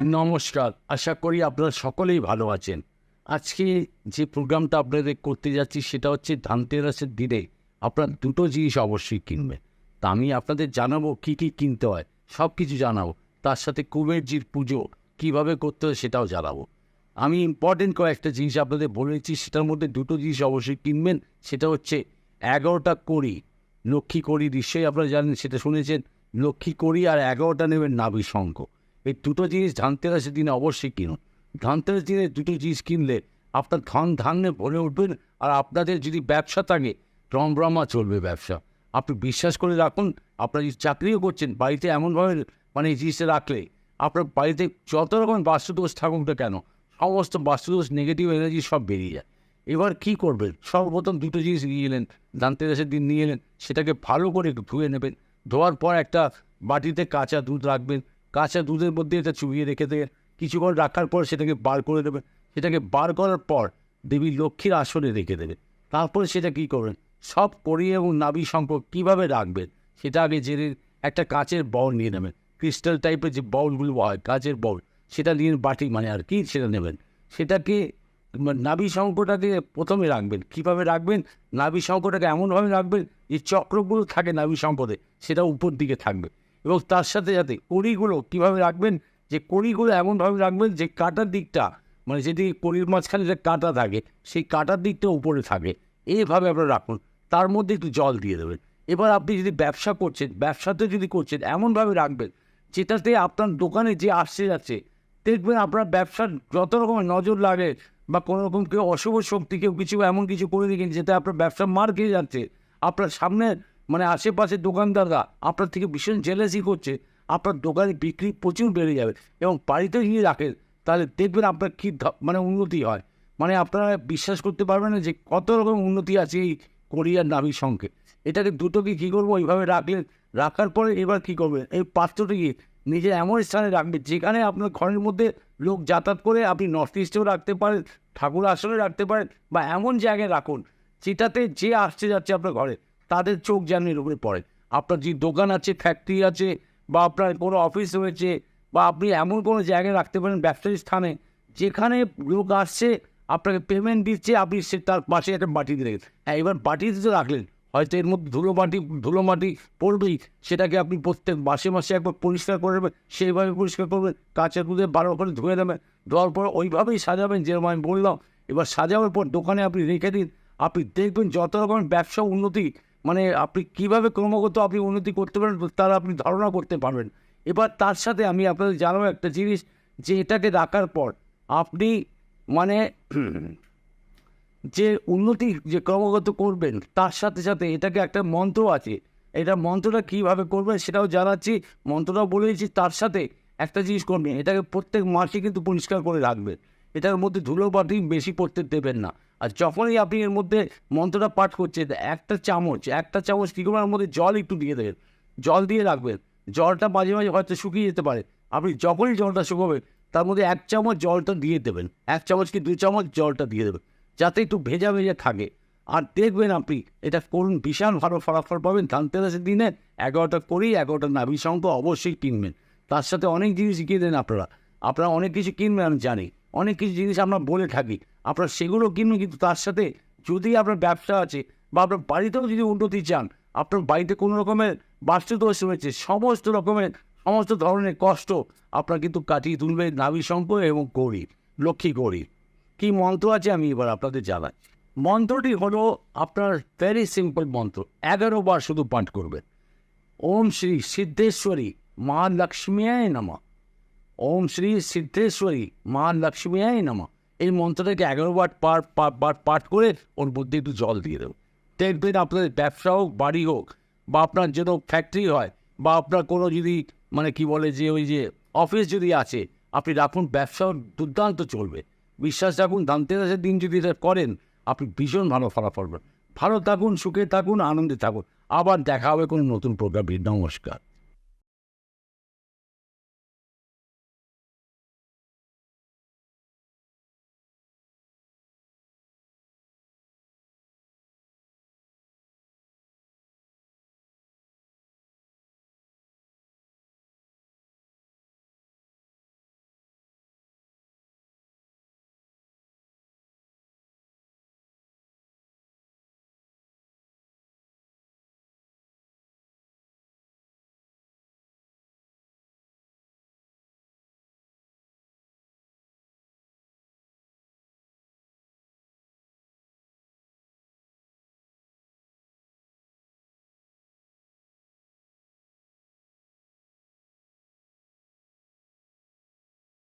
নমস্কার। আশা করি আপনারা সকলেই ভালো আছেন। আজকে যে প্রোগ্রামটা আপনাদের করতে যাচ্ছি সেটা হচ্ছে ধানতেরাসের দিনে আপনার দুটো জিনিস অবশ্যই কিনবেন। তা আমি আপনাদের জানাব কি কি কিনতে হয় সব কিছু জানাব। তার সাথে কুবেরজির পুজো কীভাবে করতে হয় সেটাও জানাব। আমি ইম্পর্টেন্ট কয়েকটা জিনিস আপনাদের বলেছি সেটার মধ্যে দুটো জিনিস অবশ্যই কিনবেন। সেটা হচ্ছে এগারোটা কড়ি, লক্ষ্মী কড়ি নিশ্চয়ই আপনারা জানেন, সেটা শুনেছেন। লক্ষ্মী কড়ি আর এগারোটা নেবেন নাভি শঙ্খ এই দুটো জিনিস ধানতেরাসের দিনে অবশ্যই কিনুন। ধানতেরাস দিনে দুটো জিনিস কিনলে আপনার ধান ধানে ভরে উঠবেন আর আপনাদের যদি ব্যবসা থাকে, রমরমা চলবে ব্যবসা। আপনি বিশ্বাস করে রাখুন, আপনার যদি চাকরিও করছেন, বাড়িতে এমনভাবে মানে এই জিনিসটা রাখলে আপনার বাড়িতে যত রকম বাস্তুদোষ থাকুক না কেন, সমস্ত বাস্তুদোষ নেগেটিভ এনার্জি সব বেরিয়ে যায়। এবার কি করবেন? সর্বপ্রথম দুটো জিনিস নিয়ে এলেন, ধানতেরাসের দিন নিয়ে এলেন, সেটাকে ভালো করে একটু ধুয়ে নেবেন। ধোয়ার পর একটা বাটিতে কাঁচা দুধ রাখবেন কাঁচা দুধের মধ্যে এটা চুবিয়ে রেখে দেবেন কিছুক্ষণ রাখার পর সেটাকে বার করে দেবে। সেটাকে বার করার পর দেবী লক্ষ্মীর আসনে রেখে দেবে। তারপরে সেটা কী করবেন? সব করি এবং নাভি সম্পর্ক কীভাবে রাখবেন? সেটা আগে জেনে একটা কাঁচের বল নিয়ে নেবেন। ক্রিস্টাল টাইপের যে বলগুলো হয়, কাঁচের বল সেটা নিয়ে বাটি মানে আর কি সেটা নেবেন। সেটাকে নাভি শঙ্কটাকে প্রথমে রাখবেন। কীভাবে রাখবেন? নাভি শঙ্কটাকে এমনভাবে রাখবেন যে চক্রগুলো থাকে নাভি সম্পদে, সেটা উপর দিকে থাকবে। এবং তার সাথে সাথে কড়িগুলো কীভাবে রাখবেন, যে কড়িগুলো এমনভাবে রাখবেন যে কাটার দিকটা মানে যেটি কড়ির মাঝখানে যে কাটা থাকে, সেই কাটার দিকটা উপরে থাকে। এইভাবে আপনারা রাখুন। তার মধ্যে একটু জল দিয়ে দেবেন। এবার আপনি যদি ব্যবসা করছেন, ব্যবসাতে যদি করছেন, এমনভাবে রাখবেন, যেটাতে আপনার দোকানে যে আসছে যাচ্ছে, দেখবেন আপনার ব্যবসার যত রকমের নজর লাগে বা কোনো রকম কেউ অশুভ শক্তি, কেউ কিছু এমন কিছু করে দিকেন যেটা আপনার ব্যবসা মার খেয়ে যাচ্ছে, আপনার সামনে মানে আশেপাশের দোকানদাররা আপনার থেকে ভীষণ জেলাসি করছে, আপনার দোকানে বিক্রি প্রচুর বেড়ে যাবে এবং বাড়িতে গিয়ে রাখেন, তাহলে দেখবেন আপনার কী মানে উন্নতি হয়। মানে আপনারা বিশ্বাস করতে পারবেন না যে কত রকম উন্নতি আছে এই কোরিয়ার নাভির সঙ্গে। এটাকে দুটোকে কী করব এইভাবে রাখলেন, রাখার পরে এবার কী করবেন? এই পাত্রটিকে নিজের এমন স্থানে রাখবেন, যেখানে আপনার ঘরের মধ্যে লোক যাতায়াত করে আপনি নর্থ ইস্টেও রাখতে পারেন, ঠাকুর আসনে রাখতে পারেন বা এমন জায়গায় রাখুন, যেটাতে যে আসছে যাচ্ছে আপনার ঘরে। তাদের চোখ এর উপরে পড়ে। আপনার যে দোকান আছে ফ্যাক্টরি আছে, বা আপনার কোনো অফিস রয়েছে, বা আপনি এমন কোনো জায়গায় রাখতে পারেন, ব্যবসায়ী স্থানে, যেখানে লোক আসছে, আপনাকে পেমেন্ট দিচ্ছে, আপনি সে তার পাশে একটা বাটি দিয়ে রেখেছেন। হ্যাঁ এবার বাটিতে তো রাখলেন, হয়তো এর মধ্যে ধুলো মাটি ধুলো মাটি পড়বেই। সেটাকে আপনি প্রত্যেক মাসে মাসে একবার পরিষ্কার করে নেবেন, সেইভাবে পরিষ্কার করবেন, কাঁচা দুধে বারো করে ধুয়ে দেবেন, ধোয়ার পর ওইভাবেই সাজাবেন, যেরকম আমি বললাম। এবার সাজানোর পর দোকানে আপনি রেখে দিন, আপনি দেখবেন যত রকমের ব্যবসা উন্নতি মানে আপনি কীভাবে ক্রমাগত আপনি উন্নতি করতে পারেন, তার আপনি ধারণা করতে পারবেন। এবার তার সাথে আমি আপনাদের জানাব একটা জিনিস যে এটাকে রাখার পর আপনি মানে যে উন্নতি যে ক্রমাগত করবেন, তার সাথে সাথে এটাকে একটা মন্ত্র আছে। এটা মন্ত্রটা কীভাবে করবেন সেটাও জানাচ্ছি। মন্ত্রটাও বলেছি তার সাথে একটা জিনিস করবেন। এটাকে প্রত্যেক মাসে কিন্তু পরিষ্কার করে রাখবেন। এটার মধ্যে ধুলো বাটি বেশি পড়তে দেবেন না। আর যখনই আপনি এর মধ্যে মন্ত্রটা পাঠ করছেন একটা চামচ একটা চামচ কী করবেন? মধ্যে জল একটু দিয়ে দেবেন। জল দিয়ে রাখবেন। জলটা মাঝে মাঝে হয়তো শুকিয়ে যেতে পারে। আপনি যখনই জলটা শুকোবেন, তার মধ্যে এক চামচ জলটা দিয়ে দেবেন। এক চামচ কি দুই চামচ জলটা দিয়ে দেবেন, যাতে একটু ভেজা ভেজা থাকে। আর দেখবেন আপনি, এটা করুন বিশাল ভালো ফলাফল পাবেন। ধানতেরাসের দিনে এগারোটা করেই এগারোটা নাভি শঙ্খ অবশ্যই কিনবেন। তার সাথে অনেক জিনিস দেন আপনারা। আপনারা অনেক কিছু কিনবেন, আমি জানি। অনেক কিছু জিনিস আমরা বলে থাকি। আপনার সেগুলো কিনবেন কিন্তু তার সাথে যদি আপনার ব্যবসা আছে বা আপনার বাড়িতেও যদি উন্নতি চান, আপনার বাড়িতে কোনো রকমের বাস্তুদোষ রয়েছে, সমস্ত রকমের, সমস্ত ধরনের কষ্ট আপনার কিন্তু কাটিয়ে তুলবে নাভি শঙ্খ এবং গরিব লক্ষ্মী গরিব কী মন্ত্র আছে আমি এবার আপনাদের জানাই। মন্ত্রটি হলো আপনার ভেরি সিম্পল মন্ত্র, এগারো বার শুধু পাঠ করবেন। ওম শ্রী সিদ্ধেশ্বরী মা লক্ষ্মীয়ায় নমা। ওম শ্রী সিদ্ধেশ্বরী, মা লক্ষ্মীয়ায় নমা। এই মন্ত্রটাকে এগারো বার বার পাঠ করে ওর মধ্যে একটু জল দিয়ে দেবেন দেখবেন আপনাদের ব্যবসা হোক বাড়ি হোক, বা আপনার যেন ফ্যাক্টরি হয়, বা আপনার কোনো যদি মানে কি বলে যে ওই যে অফিস যদি আছে, আপনি রাখুন, ব্যবসাও দুর্দান্ত চলবে। বিশ্বাস রাখুন, ধানতেরাসের দিন যদি এটা করেন, আপনি ভীষণ ভালো ফলাফল ভালো থাকুন, সুখে থাকুন, আনন্দে থাকুন। আবার দেখা হবে কোনো নতুন প্রোগ্রামে নমস্কার।